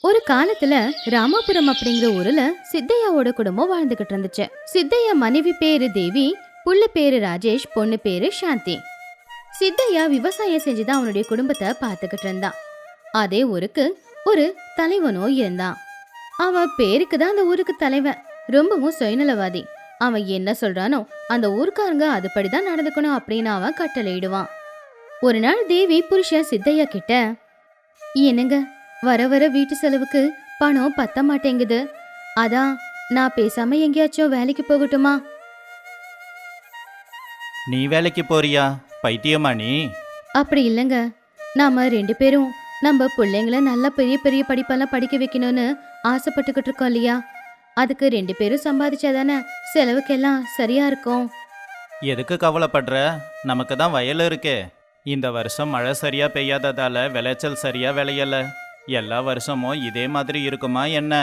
ஒரு காலத்துல ராமாபுரம் அப்படிங்கிற ஊர்ல சித்தையாவோட குடும்பம் வாழ்ந்துகிட்டு இருந்துச்சு. சித்தையா மனைவி பேரு தேவி புள்ள பேரு ராஜேஷ் பொண்ணு பேரு சாந்தி. சித்தையா விவசாயம் செஞ்சுதான் அவனுடைய குடும்பத்தை பார்த்துக்கிட்டு இருந்தான் அதே ஊருக்கு ஒரு தலைவனோ இருந்தான். அவன் பேருக்கு தான் அந்த ஊருக்கு தலைவன். ரொம்பவும் சுயநலவாதி. அவன் என்ன சொல்றானோ அந்த ஊர்க்காரங்க அதுபடிதான் நடந்துக்கணும் அப்படின்னு அவன் கட்டளையிடுவான். ஒரு நாள் தேவி புருஷன் சித்தையா கிட்ட என்னங்க வர வர வீட்டு செலவுக்கு பணம் பத்த மாட்டேங்குது. அதான் நான் பேசாம எங்கேயாச்சும் வேலைக்கு போகட்டுமா? நீ வேலைக்கு போறியா? பைத்தியமா நீ? அப்படி இல்லைங்க. நாம ரெண்டு பேரும் நம்ம பிள்ளைங்கள நல்ல பெரிய பெரிய படிப்பெல்லாம் படிக்க வைக்கணும்னு ஆசைப்பட்டுக்கிட்டு இருக்கோம் இல்லையா? அதுக்கு ரெண்டு பேரும் சம்பாதிச்சாதானே செலவுக்கெல்லாம் சரியா இருக்கும். எதுக்கு கவலைப்படுற? நமக்கு தான் வயல் இருக்கே. இந்த வருஷம் மழை சரியா பெய்யாததால விளைச்சல் சரியா விளையல. எல்லா வருஷமும் இதே மாதிரி இருக்குமா என்ன?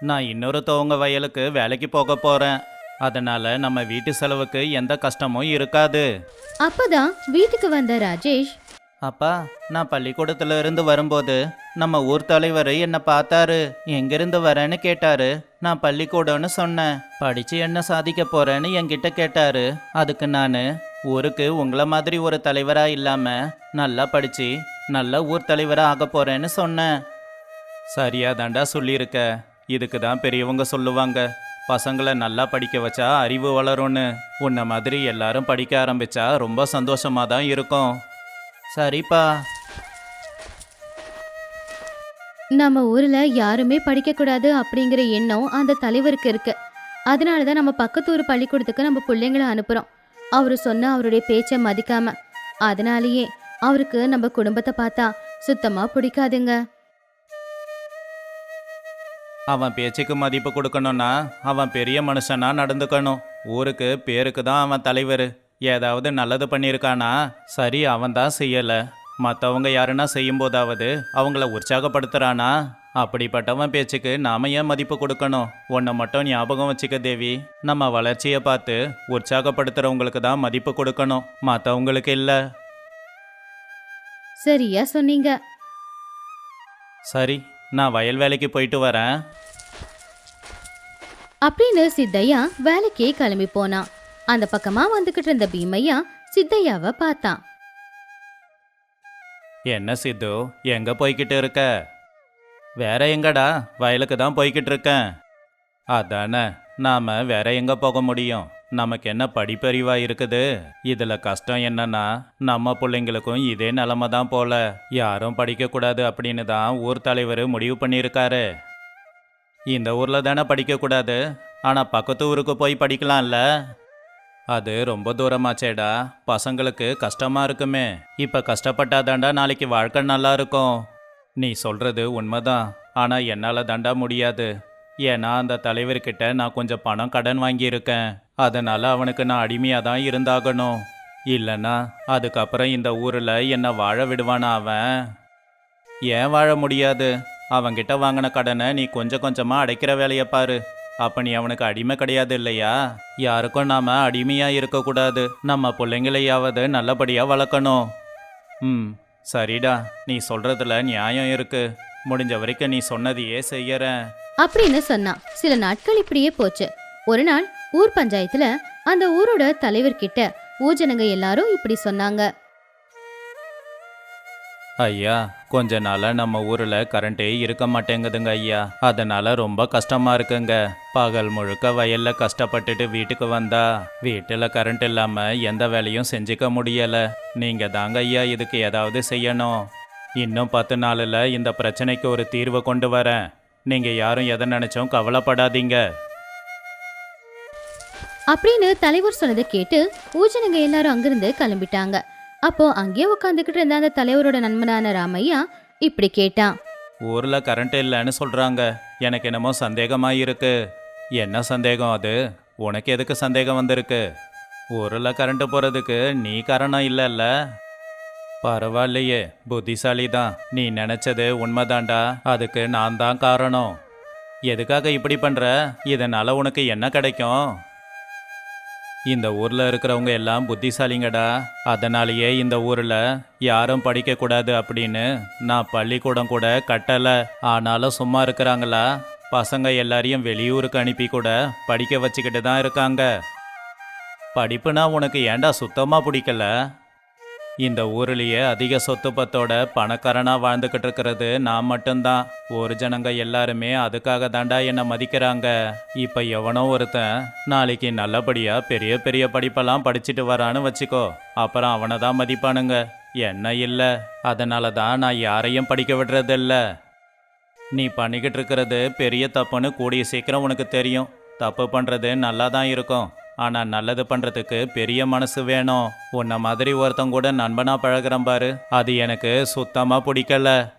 நான் இன்னொரு தவங்க வயலுக்கு வேலைக்கு போக போறேன். அதனால நம்ம வீட்டு செலவுக்கு எந்த கஷ்டமும் இருக்காது. அப்பதான் வீட்டுக்கு வந்த ராஜேஷ் அப்பா நான் பள்ளிக்கூடத்துல இருந்து வரும்போது நம்ம ஊர் தலைவர் என்ன பார்த்தாரு. எங்கிருந்து வரேன்னு கேட்டாரு. நான் பள்ளிக்கூடம்னு சொன்னேன். படிச்சு என்ன சாதிக்க போறேன்னு என்கிட்ட கேட்டாரு. அதுக்கு நான் ஊருக்கு உங்களை மாதிரி ஒரு தலைவரா இல்லாம நல்லா படிச்சு நல்ல ஊர் தலைவரா ஆக போறேன்னு சொன்னேன் சரியா தாண்டா சொல்லியிருக்க. இதுக்கு தான் பெரியவங்க சொல்லுவாங்க. பசங்களை நல்லா படிக்க வச்சா அறிவு வளரும்னு. உன்னை மாதிரி எல்லாரும் படிக்க ஆரம்பிச்சா ரொம்ப சந்தோஷமா தான் இருக்கும். சரிப்பா. நம்ம ஊர்ல யாருமே படிக்க கூடாது அப்படிங்கிற எண்ணம் அந்த தலைவருக்கு இருக்கு. அதனாலதான் நம்ம பக்கத்து ஊர் பள்ளிக்கூடத்துக்கு நம்ம பிள்ளைங்கள அனுப்புறோம். அவரு சொன்ன அவருடைய பேச்சை மதிக்காம. அதனாலேயே அவருக்கு நம்ம குடும்பத்தை பார்த்தா சுத்தமா பிடிக்காதுங்க. அவன் பேச்சுக்கு மதிப்பு கொடுக்கணும்னா அவன் பெரிய மனுஷனா நடந்துக்கணும். ஊருக்கு பேருக்கு தான் அவன் தலைவர். ஏதாவது நல்லது பண்ணியிருக்கானா? சரி அவன் தான் செய்யலை. மற்றவங்க யாருன்னா செய்யும்போதாவது அவங்கள உற்சாகப்படுத்துறானா? அப்படிப்பட்டவன் பேச்சுக்கு நாம ஏன் மதிப்பு கொடுக்கணும்? உன்னை மட்டும் ஞாபகம் வச்சுக்க தேவி. நம்ம வளர்ச்சியை பார்த்து உற்சாகப்படுத்துறவங்களுக்கு தான் மதிப்பு கொடுக்கணும். மற்றவங்களுக்கு இல்லை. சரியா சொன்னீங்க. சரி நான் வயல் வேலைக்கு போயிட்டு வரேன். அப்படின்னு சித்தையா வேலைக்கே கிளம்பி போனான் அந்த பக்கமா வந்துகிட்டு இருந்த பீமையா சித்தையாவை பார்த்தான் என்ன சித்து எங்க போய்கிட்டு இருக்க? வேற எங்கடா? வயலுக்கு தான் போய்கிட்டு இருக்கேன். அதானே நாம வேற எங்க போக முடியும்? நமக்கு என்ன படிப்பறிவா இருக்குது? இதுல கஷ்டம் என்னன்னா நம்ம பிள்ளைங்களுக்கும் இதே நிலமை தான் போல. யாரும் படிக்க கூடாது அப்படின்னு தான் ஊர் தலைவர் முடிவு பண்ணியிருக்காரு. இந்த ஊர்ல தானே படிக்க கூடாது ஆனா பக்கத்து ஊருக்கு போய் படிக்கலாம்ல? அது ரொம்ப தூரமாச்சேடா. பசங்களுக்கு கஷ்டமா இருக்குமே. இப்ப கஷ்டப்பட்டாதாண்டா நாளைக்கு வாழ்க்கை நல்லா இருக்கும். நீ சொல்றது உண்மைதான். ஆனா என்னால தாண்டா முடியாது. ஏன்னா அந்த தலைவர்கிட்ட நான் கொஞ்சம் பணம் கடன் வாங்கியிருக்கேன். அதனால் அவனுக்கு நான் அடிமையாக தான் இருந்தாகணும். இல்லைன்னா அதுக்கப்புறம் இந்த ஊரில் என்னை வாழ விடுவானா அவன்? ஏன் வாழ முடியாது? அவன்கிட்ட வாங்கின கடனை நீ கொஞ்சம் கொஞ்சமாக அடைக்கிற வேலையை பாரு. அப்போ நீ அவனுக்கு அடிமை கிடையாது இல்லையா? யாருக்கும் நாம் அடிமையாக இருக்கக்கூடாது. நம்ம பிள்ளைங்களையாவது நல்லபடியாக வளர்க்கணும். ம் சரிடா. நீ சொல்கிறதுல நியாயம் இருக்கு. முடிஞ்ச வரைக்கும் நீ சொன்னதையே செய்யறேன். அப்படின்னு சொன்னான். சில நாட்கள் இப்படியே போச்சு. ஒரு நாள் ஊர் பஞ்சாயத்துல அந்த ஊரோட தலைவர்கிட்ட ஊஜனங்க எல்லாரும் இப்படி சொன்னாங்க. ஐயா கொஞ்ச நாளா நம்ம ஊர்ல கரண்டே இருக்க மாட்டேங்குதுங்க ஐயா. அதனால ரொம்ப கஷ்டமா இருக்குங்க. பகல் முழுக்க வயல்ல கஷ்டப்பட்டுட்டு வீட்டுக்கு வந்தா வீட்டுல கரண்ட் இல்லாம எந்த வேலையும் செஞ்சுக்க முடியல. நீங்க தாங்க ஐயா இதுக்கு ஏதாவது செய்யணும். இன்னும் பத்து நாளில் இந்த பிரச்சனைக்கு ஒரு தீர்வு கொண்டு வரேன். நீங்க யாரும் எதை நினைச்சும் கவலைப்படாதீங்க. அப்படின்னு தலைவர் சொன்னதை கேட்டு ஊஜனங்க எல்லாரும் அங்கிருந்து கிளம்பிட்டாங்க. அப்போ அங்கேயே உட்காந்துக்கிட்டு இருந்த அந்த தலைவரோட நண்பனான ராமையா இப்படி கேட்டான். ஊர்ல கரண்ட் இல்லைன்னு சொல்றாங்க. எனக்கு என்னமோ சந்தேகமா இருக்கு. என்ன சந்தேகம் அது? உனக்கு எதுக்கு சந்தேகம் வந்திருக்கு? ஊர்ல கரண்ட் போறதுக்கு நீ காரணம் இல்லைல்ல? பரவாயில்லையே புத்திசாலி தான் நீ நினைச்சது உண்மைதான்டா. அதுக்கு நான் தான் காரணம். எதுக்காக இப்படி பண்ற? இதனால உனக்கு என்ன கிடைக்கும்? இந்த ஊர்ல இருக்கிறவங்க எல்லாம் புத்திசாலிங்கடா. அதனாலேயே இந்த ஊர்ல யாரும் படிக்க கூடாது அப்படின்னு நான் பள்ளிக்கூடம் கூட கட்டல. ஆனாலும் சும்மா இருக்கிறாங்களா? பசங்க எல்லாரையும் வெளியூருக்கு அனுப்பி கூட படிக்க வச்சுக்கிட்டு தான் இருக்காங்க. படிப்புனா உனக்கு ஏன்டா சுத்தமா பிடிக்கல? இந்த ஊர்லயே அதிக சொத்து பத்தோட பணக்காரனா வாழ்ந்துகிட்டு இருக்கிறது நான் மட்டும்தான். ஒரு ஜனங்க எல்லாருமே அதுக்காக தாண்டா என்னை மதிக்கிறாங்க. இப்ப எவனோ ஒருத்தன் நாளைக்கு நல்லபடியா பெரிய பெரிய படிப்பெல்லாம் படிச்சுட்டு வரான்னு வச்சுக்கோ. அப்புறம் அவனை தான் மதிப்பானுங்க. என்ன இல்லை. அதனால தான் நான் யாரையும் படிக்க விடுறதில்ல. நீ பண்ணிக்கிட்டு இருக்கிறது பெரிய தப்புன்னு கூடிய சீக்கிரம் உனக்கு தெரியும். தப்பு பண்ணுறது நல்லா தான் இருக்கும். ஆனால் நல்லது பண்ணுறதுக்கு பெரிய மனசு வேணும். உன்னை மாதிரி ஒருத்தன் கூட நண்பனாக பழகுறேன் பாரு. அது எனக்கு சுத்தமாக பிடிக்கல.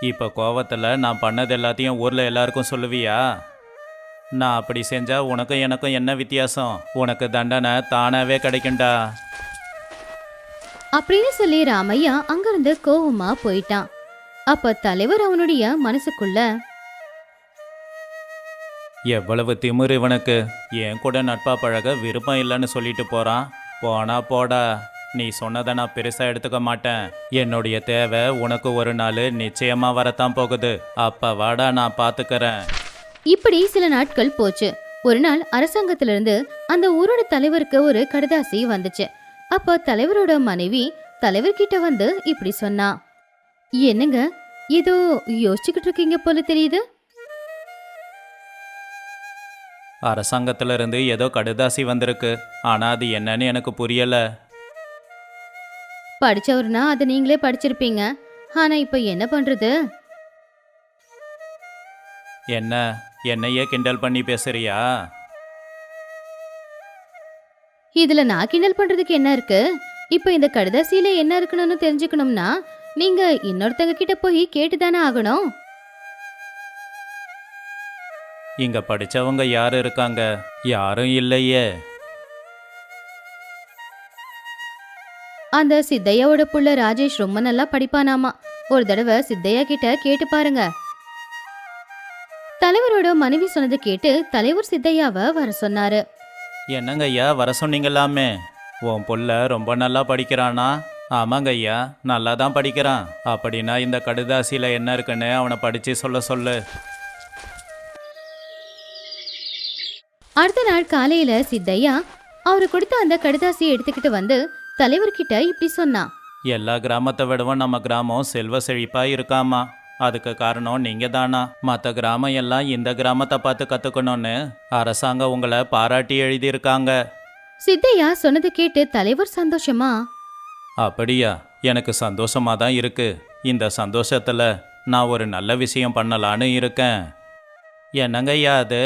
இப்போ கோவத்தில் நான் பண்ணது எல்லாத்தையும் ஊரில் எல்லாருக்கும் சொல்லுவியா? நான் அப்படி செஞ்சால் உனக்கும் எனக்கும் என்ன வித்தியாசம்? உனக்கு தண்டனை தானாகவே கிடைக்கும்டா. அப்படின்னு சொல்லி ராமையா அங்கிருந்து கோவமா போயிட்டான். அப்ப தலைவர் அவனுடைய மனசுக்குள்ள எவ்வளவு திமிரு இவனுக்கு? என் கூட நட்பா பழக விருப்பம் இல்லைன்னு சொல்லிட்டு போறான். போனா போடா. நீ சொன்னதை நான் பெருசா எடுத்துக்க மாட்டேன். என்னுடைய தேவை உனக்கு ஒரு நாள் நிச்சயமா வரத்தான் போகுது. அப்ப வாடா நான் பாத்துக்கறேன். இப்படி சில நாட்கள் போச்சு. ஒரு நாள் அரசாங்கத்திலிருந்து அந்த ஊரோட தலைவருக்கு ஒரு கடிதாசி வந்துச்சு. அப்போ தலைவரோட மனைவி தலைவர்கிட்ட வந்து இப்படி சொன்னா. என்னங்க? ஏதோ யோசிச்சுக்கிட்டு இருக்கீங்க போல தெரியுது. அரசாங்கத்துல இருந்து ஏதோ கடுதாசி வந்திருக்கு. ஆனா அது என்னன்னு எனக்கு புரியல. படிச்சவர்னா அதை நீங்களே படிச்சிருப்பீங்க. ஆனா இப்ப என்ன பண்றது? என்ன? என்னையே கிண்டல் பண்ணி பேசுறியா? இதுல நான் கிண்டல் பண்றதுக்கு என்ன இருக்கு? இப்ப இந்த கடிதாசியில என்ன இருக்கணும்னு தெரிஞ்சுக்கணும்னா நீங்க இன்னொருத்தங்க கிட்ட போய் கேட்டுதானே ஆகணும். இங்க படிச்சவங்க யாரு இருக்காங்க? யாரும் இல்லையே. அந்த சித்தையாவோட புள்ள ராஜேஷ் ரொம்ப நல்லா படிப்பானாமா. ஒரு தடவை சித்தையா கிட்ட கேட்டு பாருங்க. தலைவரோட மனைவி சொன்னதை கேட்டு தலைவர் சித்தையாவை வர சொன்னாரு. என்னங்க ஐயா வர சொன்னீங்களாமே? உன் புள்ள ரொம்ப நல்லா படிக்கிறானா? ஆமாங்க ஐயா நல்லா தான் படிக்கிறான். அப்படின்னா இந்த கடுதாசியில் என்ன இருக்குன்னு அவனை படித்து சொல்ல சொல்லு. அடுத்த நாள் காலையில சித்தையா அவரு கொடுத்த அந்த கடிதாசியை எடுத்துக்கிட்டு வந்து தலைவர்கிட்ட இப்படி சொன்னான் எல்லா கிராமத்தை விடவும் நம்ம கிராமம் செல்வ செழிப்பாக இருக்காமா? அதுக்கு காரணம் நீங்கள் தானா மற்ற கிராமம் எல்லாம் இந்த கிராமத்தை பார்த்து கற்றுக்கணும்னு அரசாங்கம் உங்களை பாராட்டி எழுதியிருக்காங்க. சித்தையா சொன்னதை கேட்டு தலைவர் சந்தோஷமா? அப்படியா? எனக்கு சந்தோஷமா தான் இருக்கு. இந்த சந்தோஷத்துல நான் ஒரு நல்ல விஷயம் பண்ணலான்னு இருக்கேன். என்னங்கய்யா அது?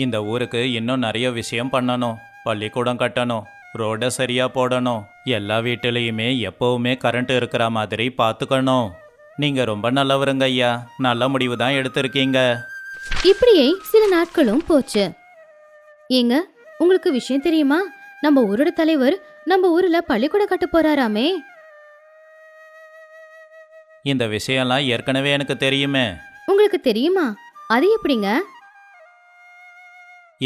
இந்த ஊருக்கு இன்னும் நிறைய விஷயம் பண்ணணும். பள்ளிக்கூடம் கட்டணும். ரோடை சரியா போடணும். எல்லா வீட்டிலையுமே எப்பவுமே கரண்ட் இருக்கிற மாதிரி பார்த்துக்கணும். நீங்க ரொம்ப நல்லவருங்க ஐயா. நல்ல முடிவு தான் எடுத்திருக்கீங்க. இப்படியே சில நாட்களும் போச்சு. ஏங்க உங்களுக்கு விஷயம் தெரியுமா? நம்ம ஊரோட தலைவர் நம்ம ஊர்ல பள்ளிக்கூடம் கட்ட போறாராமே. இந்த விஷயம்லாம் ஏற்கனவே எனக்கு தெரியுமே. உங்களுக்கு தெரியுமா? அது எப்படிங்க?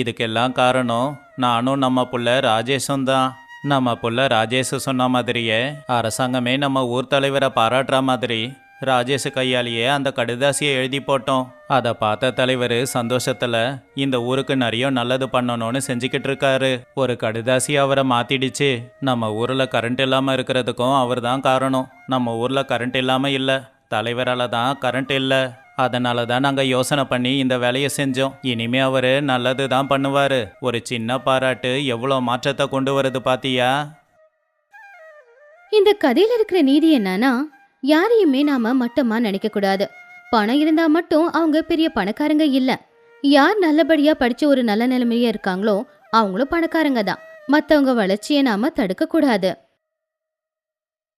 இதுக்கெல்லாம் காரணம் நானும் நம்ம புள்ள ராஜேஷும் தான். நம்ம புள்ள ராஜேஷ் சொன்ன மாதிரியே அரசாங்கமே நம்ம ஊர் தலைவரை பாராட்டுற மாதிரி ராஜேஷ் கையாலேயே அந்த கடிதாசியை எழுதி போட்டோம். அதை பார்த்த தலைவர் சந்தோஷத்தில் இந்த ஊருக்கு நிறைய நல்லது பண்ணணும்னு செஞ்சுக்கிட்டு இருக்காரு. ஒரு கடுதாசி அவரை மாத்திடுச்சு. நம்ம ஊரில் கரண்ட் இல்லாமல் இருக்கிறதுக்கும் அவர் தான் காரணம். நம்ம ஊரில் கரண்ட் இல்லாமல் இல்லை. தலைவரால் தான் கரண்ட் இல்லை. அதனால தான் நாங்கள் யோசனை பண்ணி இந்த வேலையை செஞ்சோம். இனிமே அவர் நல்லது தான் பண்ணுவார். ஒரு சின்ன பாராட்டு எவ்வளோ மாற்றத்தை கொண்டு வருது பாத்தியா? இந்த கதையில இருக்கிற நீதி என்னன்னா யாரையுமே நாம மட்டமா நினைக்க கூடாது. பணம் இருந்தா மட்டும் அவங்க பெரிய பணக்காரங்க இல்ல. யார் நல்லபடியா படிச்சு ஒரு நல்ல நிலைமையா இருக்காங்களோ அவங்களும் பணக்காரங்க தான். மத்தவங்க வளர்ச்சியை நாம தடுக்க கூடாது.